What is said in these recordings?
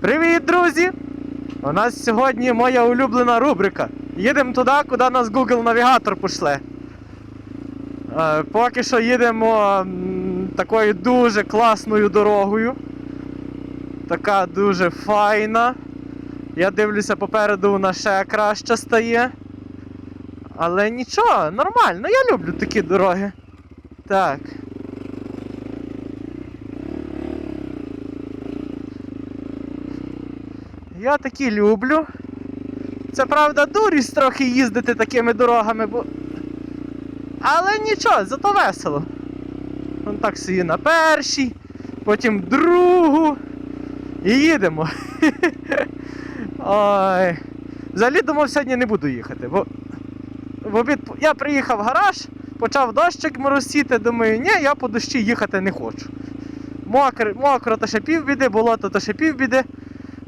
Привіт, друзі! У нас сьогодні моя улюблена рубрика. Їдемо туди, куди нас Google навігатор пошле. Е, поки що їдемо такою дуже класною дорогою. Така дуже файна. Я дивлюся попереду вона ще краще стає. Але нічого, нормально, я люблю такі дороги. Так. Я такі люблю. Це правда дурість трохи їздити такими дорогами, бо. Але нічого, зато весело. Вон так собі на першій, потім другу. І їдемо. Ой. Взагалі думав, сьогодні не буду їхати, бо в обід я приїхав в гараж, почав дощик моросіти, думаю, ні, я по дощі їхати не хочу. Мокро, мокро то ще півбіди, болото то ще півбіди,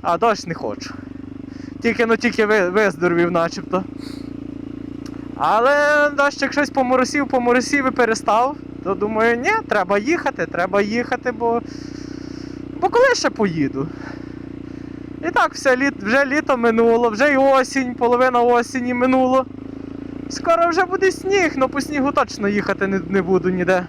а дощ не хочу. Тільки ну тільки виздоровів начебто. Але дощик щось поморосів, поморосів і перестав. То думаю, ні, треба їхати, треба їхати, бо. Бо коли ще поїду? І так, все, літ, вже літо минуло, вже і осінь, половина осені минуло. Скоро вже буде сніг, але по снігу точно їхати не, не буду ніде.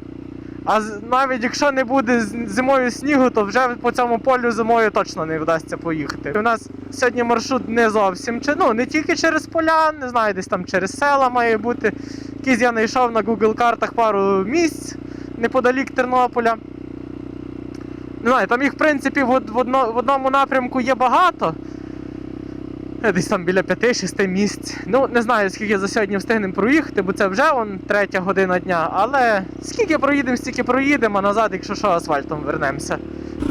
А навіть якщо не буде зимою снігу, то вже по цьому полю зимою точно не вдасться поїхати. У нас сьогодні маршрут не зовсім ну не тільки через поля, не знаю, десь там через села має бути. Якийсь я знайшов на Google картах пару місць неподалік Тернополя. Не знаю, там їх в принципі в, одно, в одному напрямку є багато. Е, Десь там біля 5-6 місць. Ну, не знаю, скільки за сьогодні встигнемо проїхати, бо це вже он третя година дня. Але скільки проїдемо, стільки проїдемо, а назад, якщо що, асфальтом вернемося.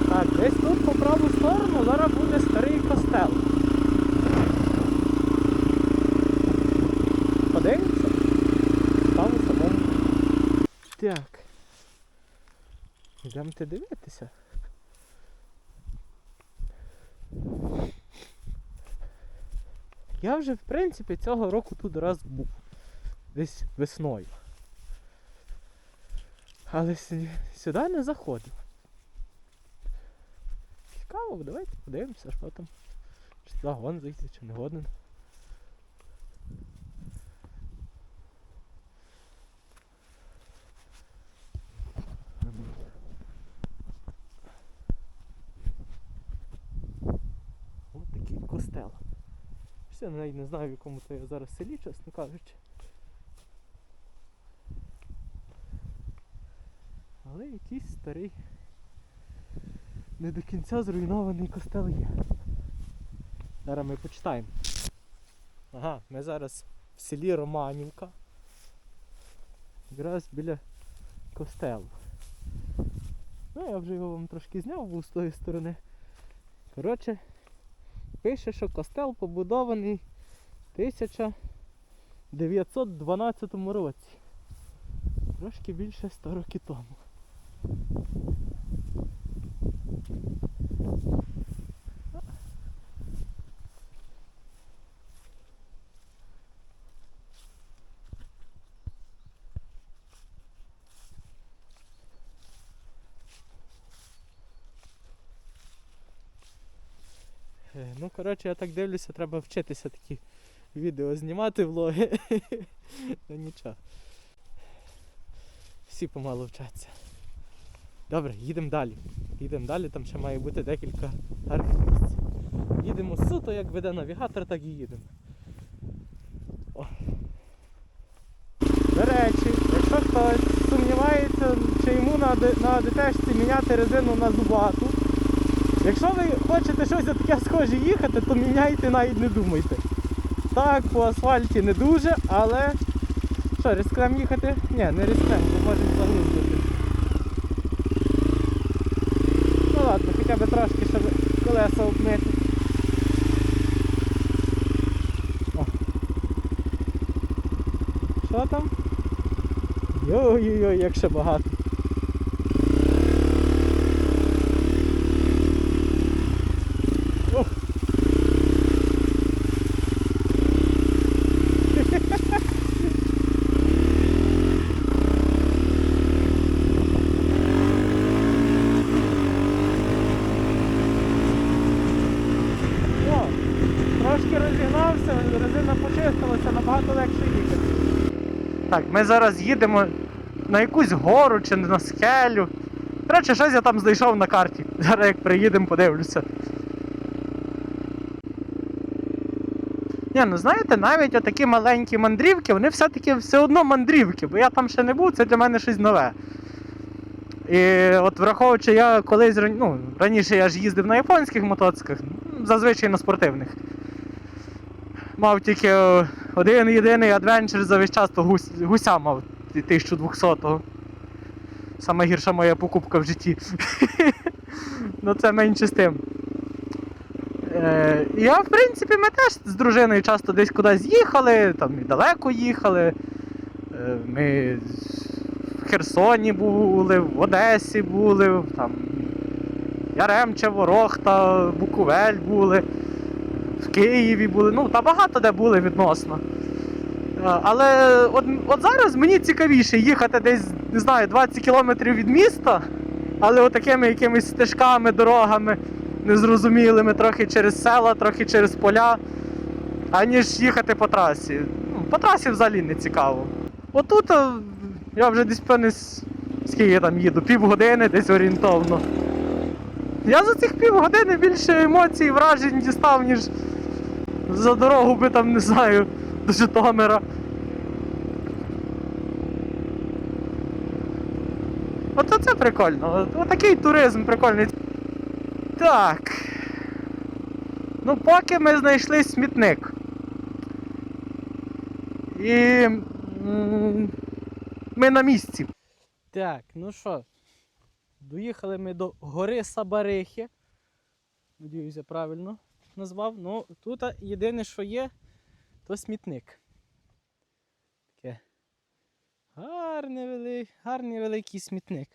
Так, десь тут по праву сторону зараз буде старий костел. Подивимося. Там самому. Так. Йдемте дивитися. Я вже, в принципі, цього року тут раз був. Десь весною. Але сюди не заходив. Цікаво, давайте подивимося, що там. Чи туди гон зайти, чи не годен. Ось такий костел. Я навіть не знаю, в якому то я зараз селі, чесно кажучи. Але якийсь старий, не до кінця зруйнований костел є. Зараз ми почитаємо. Ага, ми зараз в селі Романівка. Якраз біля костелу. Ну, я вже його вам трошки зняв був з тої сторони. Коротше, пише, що костел побудований в 1912 році. Трошки більше 100 років тому. Е, Ну, коротше, я так дивлюся, треба вчитися такі відео знімати, влоги. Ну нічого. Всі помалу вчаться. Добре, їдемо далі. Їдемо далі, там ще має бути декілька гарних місць. Їдемо суто, як веде навігатор, так і їдемо. О. До речі, якщо хтось сумнівається, чи йому на, ДТшці міняти резину на зубату, Якщо ви хочете щось таке схоже їхати, то міняйте навіть не думайте. Так, по асфальті не дуже, але що, рискнемо їхати? Ні, не рискнемо, бо можемо загрузити. Ну ладно, хоча б трошки, щоб колеса обмити. Що там? Йой-йой-йой, як ще багато. Ми зараз їдемо на якусь гору чи на скелю. Коротше, щось я там знайшов на карті. Зараз як приїдемо, подивлюся. Ні, ну знаєте, навіть отакі маленькі мандрівки, вони все-таки все одно мандрівки, бо я там ще не був, це для мене щось нове. І от враховуючи, я колись ну, раніше я ж їздив на японських мотоциклах, зазвичай на спортивних. Мав тільки е, один єдиний адвенчер за весь час, то гусь, гуся мав 1200-го. Саме гірша моя покупка в житті. ну це менше з тим. Е, я, в принципі, ми теж з дружиною часто десь кудись їхали, там і далеко їхали. Е, ми в Херсоні були, в Одесі були, там Яремче, Ворохта, Буковель були, в Києві були, ну та багато де були відносно. Е, Але от, от зараз мені цікавіше їхати десь, не знаю, 20 кілометрів від міста, але отакими якимись стежками, дорогами незрозумілими, трохи через села, трохи через поля, аніж їхати по трасі. Ну, по трасі взагалі не цікаво. Отут е, я вже десь певне, скільки я там їду, півгодини десь орієнтовно. Я за цих півгодини більше емоцій, вражень дістав, ніж за дорогу би там, не знаю, до Житомира. Ото це прикольно. Отакий туризм прикольний. Так. Ну, поки ми знайшли смітник. І. Ми на місці. Так, ну що, доїхали ми до гори Сабарихи. Надіюсь, я правильно назвав. Ну, тут єдине, що є, то смітник. Таке. Гарний, вели... Гарний великий смітник.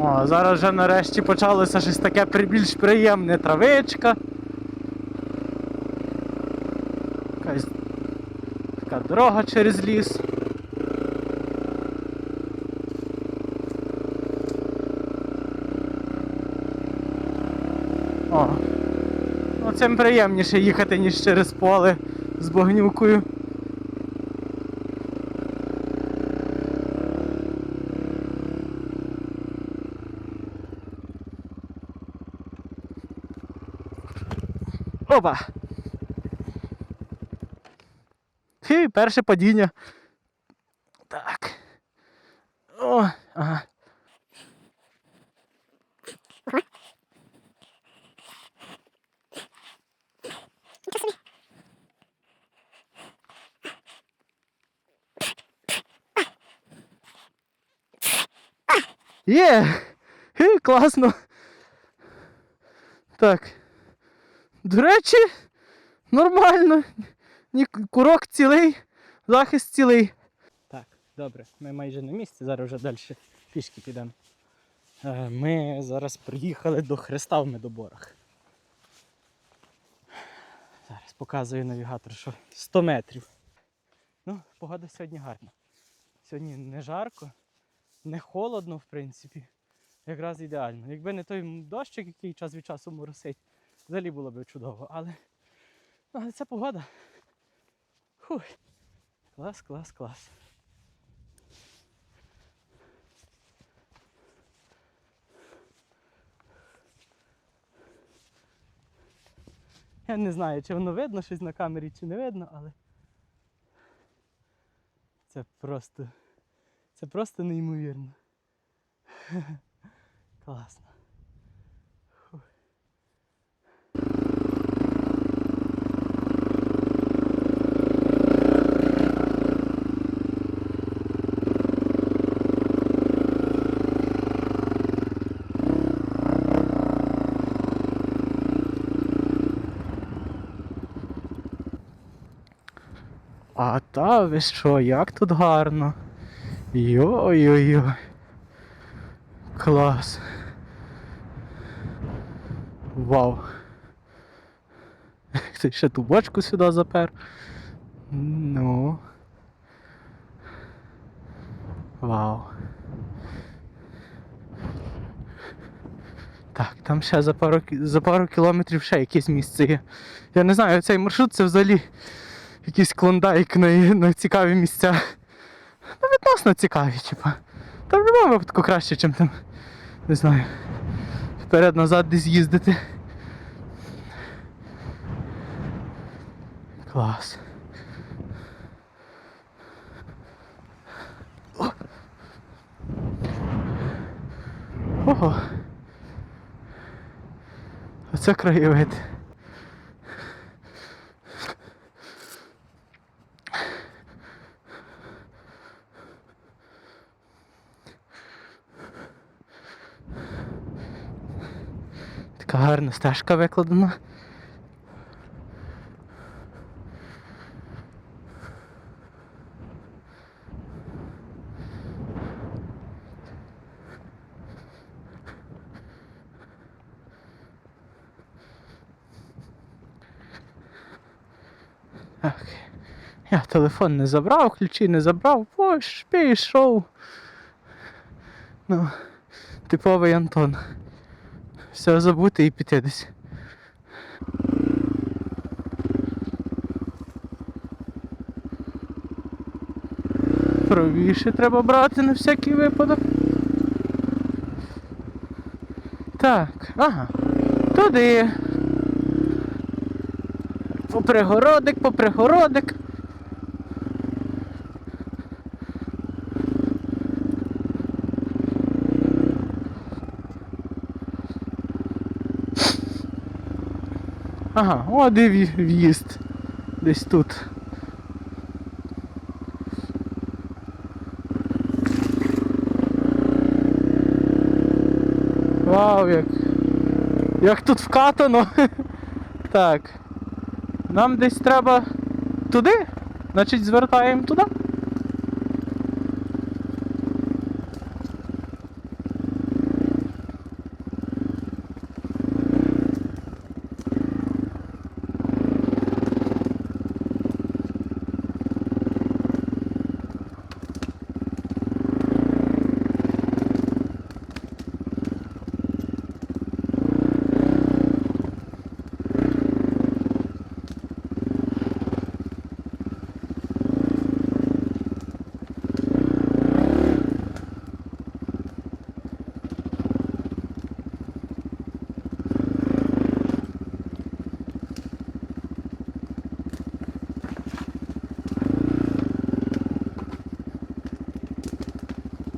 О, зараз вже нарешті почалося щось таке більш приємне травичка. Якась така дорога через ліс. О. Цим приємніше їхати, ніж через поле з багнюкою. Опа! Хі, перше падіння. Так. О, ага. Є! Хі, класно. Так. До речі, нормально. Курок цілий, захист цілий. Так, добре, ми майже на місці, зараз вже далі пішки підемо. Е, Ми зараз приїхали до Хреста в Медоборах. Зараз показую навігатор, що 100 метрів. Ну, погода сьогодні гарна. Сьогодні не жарко, не холодно, в принципі. Якраз ідеально. Якби не той дощик, який час від часу моросить, взагалі було б чудово. Але, але це погода. Фух. Клас, клас, клас. Я не знаю, чи воно видно щось на камері, чи не видно, але це просто. Це просто неймовірно. Класно. А та ви що, як тут гарно? Йой-йой-йой. Клас. Вау. Ти ще ту бочку сюди запер. Ну. Вау. Так, там ще за пару, за пару кілометрів ще якесь місце є. Я не знаю, цей маршрут це взагалі якийсь клондайк на, на цікаві місця. Ну, відносно цікаві, типа. Та в будь-якому випадку краще, ніж там, не знаю, вперед-назад десь їздити. Клас. О! Ого. Оце краєвид. Така гарна стежка викладена. Так. Я телефон не забрав, ключі не забрав, пош, пішов. Ну, типовий Антон. Все забути і піти десь. Правіше треба брати на всякий випадок. Так, ага. Туди. Попригородик, попригородик. Ага, о, де в'їзд. Десь тут. Вау, як. Як тут вкатано. Так. Нам десь треба туди? Значить звертаємо туди.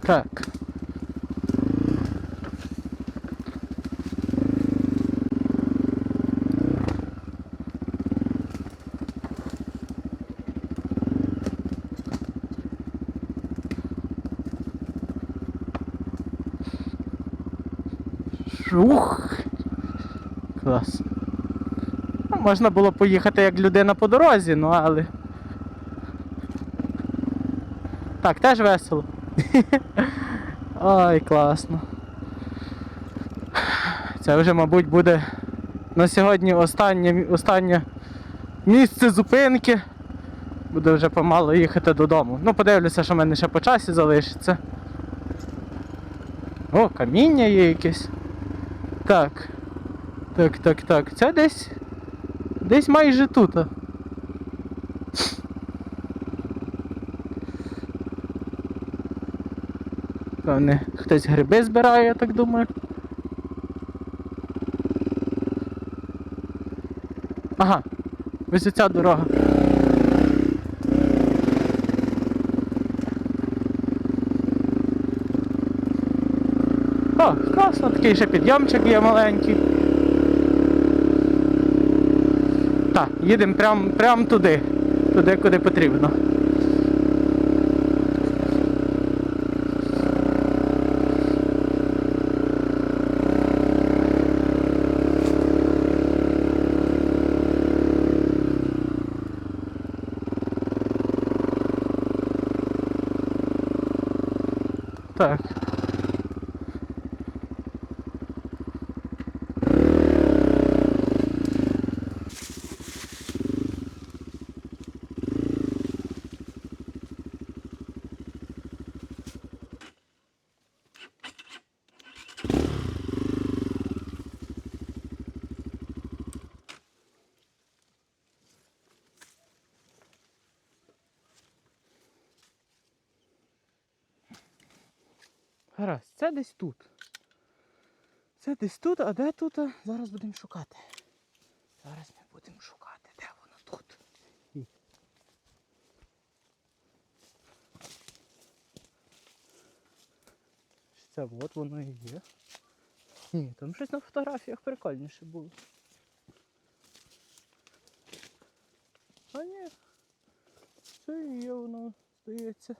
Так. Ух. Клас. Ну, можна було поїхати як людина по дорозі, ну але. Так, теж весело. Ой, класно. Це вже, мабуть, буде на сьогодні останнє, останнє місце зупинки. Буду вже помало їхати додому. Ну, подивлюся, що в мене ще по часі залишиться. О, каміння є якесь. Так. Так, так, так. Це десь. Десь майже тут. А. Певне, хтось гриби збирає, я так думаю. Ага, ось оця дорога. О, класно, такий ще підйомчик є маленький. Так, їдемо прямо прям туди, туди, куди потрібно. Так. Гаразд, це десь тут. Це десь тут, а де тут? Зараз будемо шукати. Зараз ми будемо шукати, де воно тут. Це от воно і є. Ні, там щось на фотографіях прикольніше було. А ні. Це і є воно, здається.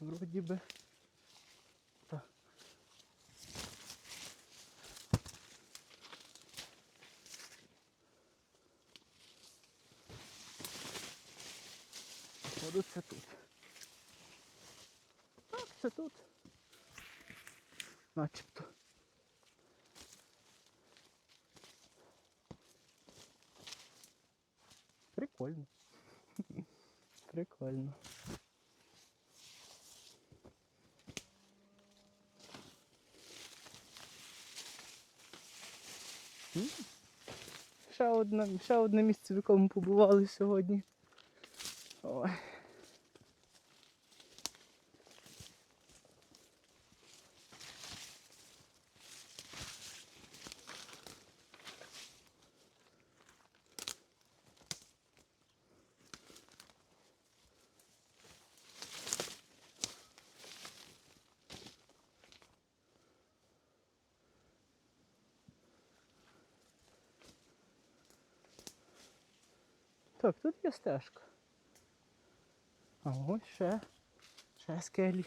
Вроді би. Походу це тут. Так, це тут. Начебто. Прикольно. Прикольно. Ще одне, ще одне місце, в якому побували сьогодні. Ой. Так, тут є стежка. А ось ще. Ще скелі.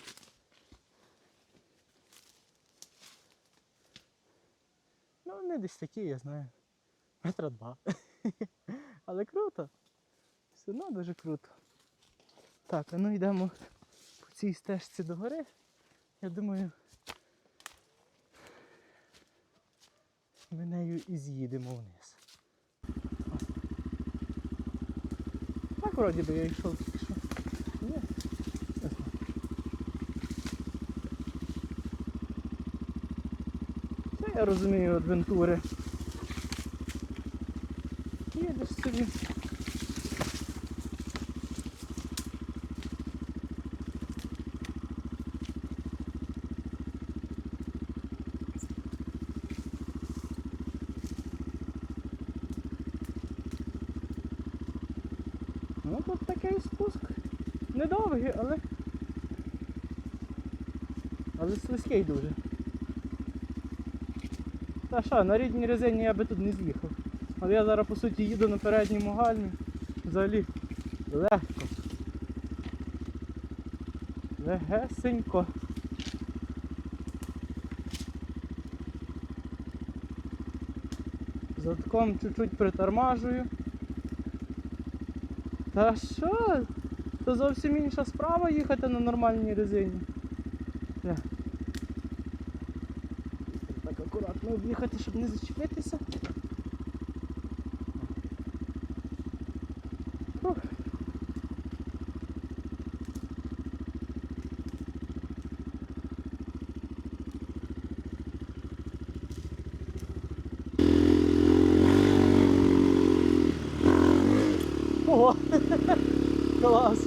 Ну, вони десь такі, я знаю. Метра два. Але круто. Все одно дуже круто. Так, а ну йдемо по цій стежці до гори. Я думаю. Ми нею і з'їдемо вниз. Так вроді би я йшов тільки. Це я розумію адвентури. Їдеш собі. Ну тут такий спуск. Недовгий, але. Але дуже. Та що, на рідній резині я би тут не з'їхав. Але я зараз по суті їду на передньому гальмі. Взагалі легко. Легесенько. Задком чуть-чуть притормажую. Та що? То зовсім інша справа їхати на нормальній резині. Акуратно об'їхати, щоб не зачепитися. Фух. Ого! Клас!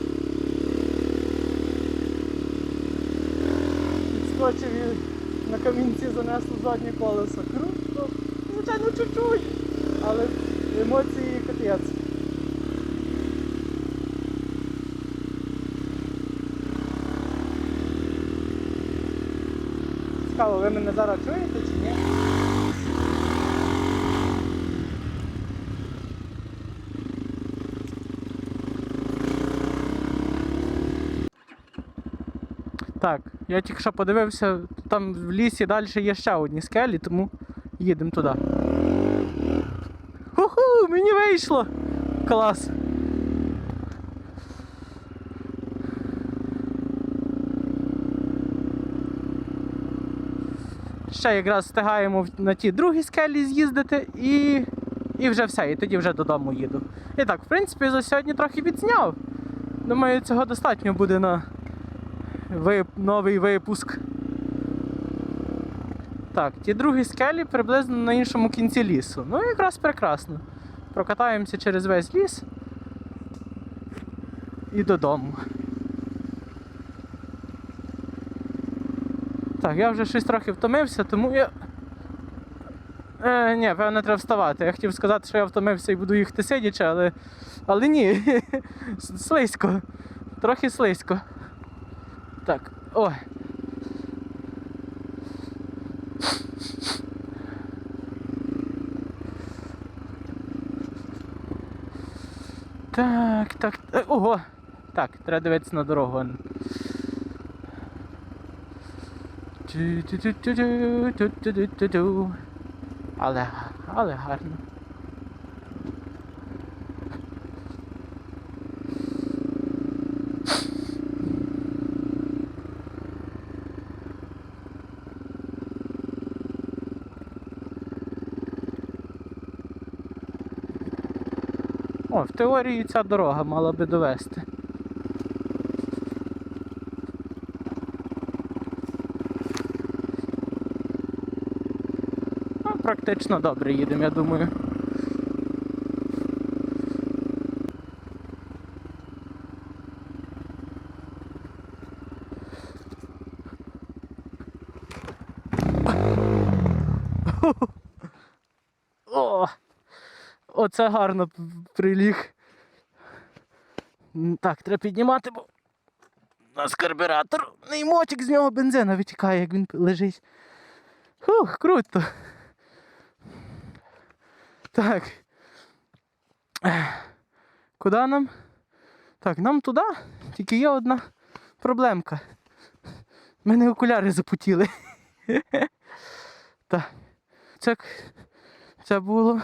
Підскочив і на камінці занесло заднє колесо. Круто! Звичайно, чуть-чуть, але емоції капець. Цікаво, ви мене зараз чуєте чи ні? Так, я тільки що подивився, там в лісі далі є ще одні скелі, тому їдемо туди. Ху-ху, мені вийшло! Клас! Ще якраз встигаємо на ті другі скелі з'їздити і, і вже все, і тоді вже додому їду. І так, в принципі, за сьогодні трохи відзняв. Думаю, цього достатньо буде на. Новий випуск. Так, ті другі скелі приблизно на іншому кінці лісу. Ну якраз прекрасно. Прокатаємося через весь ліс і додому. Так, я вже щось трохи втомився, тому я. Е, ні, певно, треба вставати. Я хотів сказати, що я втомився і буду їхати сидячи, але. Але ні. Слизько. Трохи слизько. Так, ой. Так, так, е, ого! Так, треба дивитися на дорогу. Але, але гарно. О, в теорії ця дорога мала би довести. Ну, практично добре їдемо, я думаю. О! Оце гарно приліг. Так, треба піднімати, бо у нас карбюратор. І мотик з нього бензина витікає, як він лежить. Фух, круто. Так. Куди нам? Так, нам туди, тільки є одна проблемка. У мене окуляри запотіли. Так. Це, це було.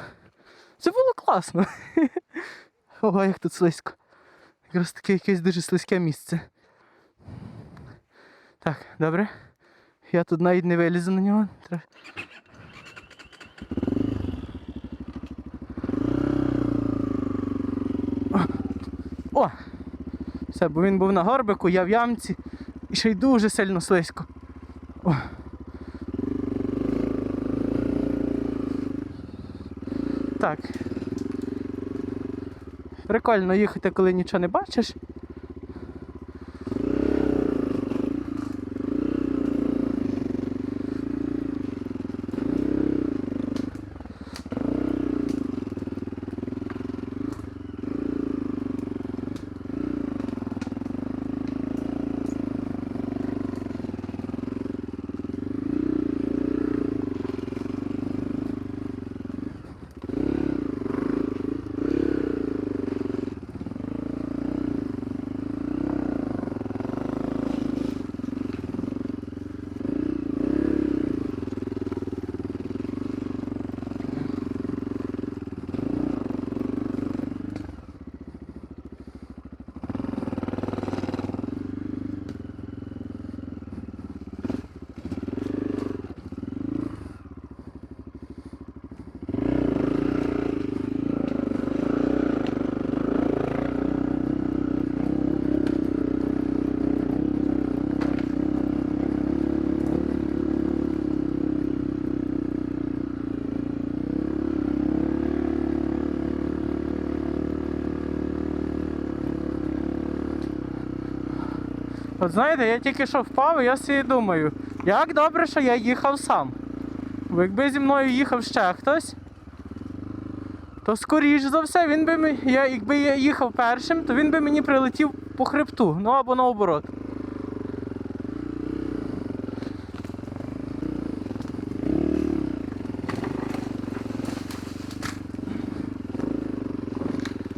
Це було класно. Ого, як тут слизько. Якраз таке якесь дуже слизьке місце. Так, добре. Я тут навіть не вилізу на нього. О! Все, бо він був на горбику, я в ямці і ще й дуже сильно слизько. О. Так. Прикольно їхати, коли нічого не бачиш. От знаєте, я тільки що впав, і я собі думаю, як добре, що я їхав сам. Бо якби зі мною їхав ще хтось, то скоріш за все, він би я, якби я їхав першим, то він би мені прилетів по хребту, ну або наоборот.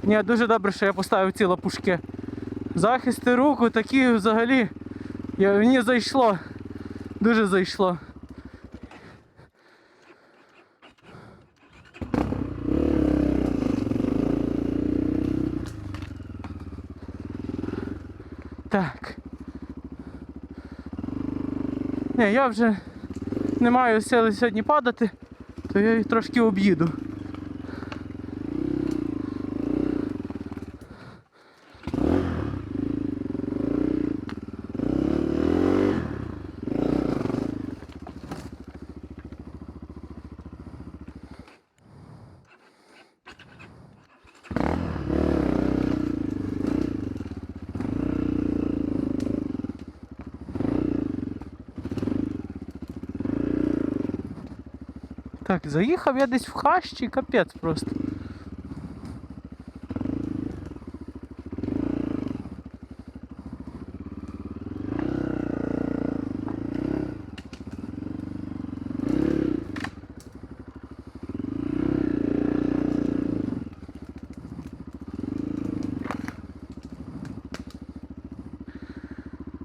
Ні, дуже добре, що я поставив ці лапушки. Захисти руку такі взагалі. Я, мені зайшло. Дуже зайшло. Так. Ні, я вже не маю сили сьогодні падати, то я їх трошки об'їду. Так, заїхав я десь в хащі, капець просто.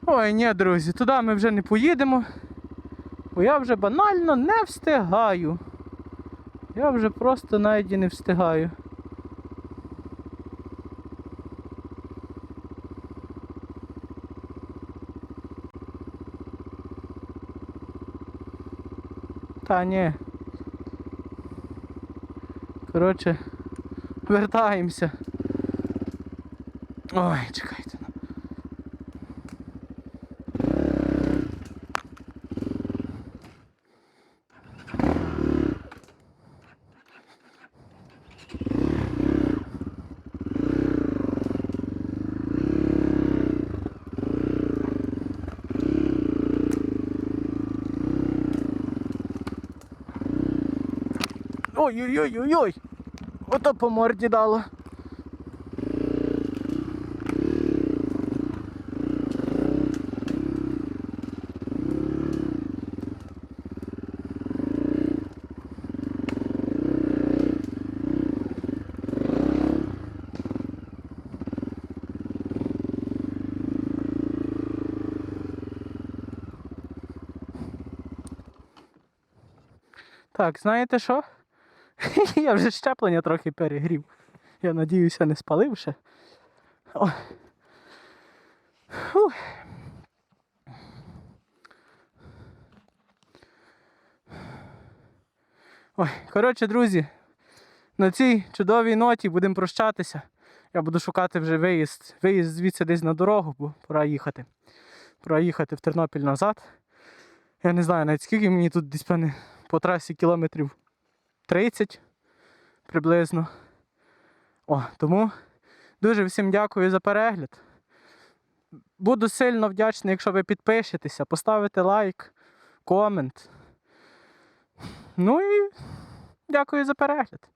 Ой, ні, друзі, туди ми вже не поїдемо, бо я вже банально не встигаю. Я вже просто навіть і не встигаю. Та ні. Коротше, вертаємося. Ой, чекайте. Ой-ой-ой-ой-ой! Ото по морді дало. Так, знаєте що? Я вже щеплення трохи перегрів. Я надіюся, не спалив ще. О. Фух. Ой, коротше, друзі, на цій чудовій ноті будемо прощатися. Я буду шукати вже виїзд. Виїзд звідси десь на дорогу, бо пора їхати. Пора їхати в Тернопіль назад. Я не знаю навіть скільки мені тут десь певне по трасі кілометрів 30 приблизно. О, тому дуже всім дякую за перегляд. Буду сильно вдячний, якщо ви підпишетеся, поставите лайк, комент. Ну і дякую за перегляд.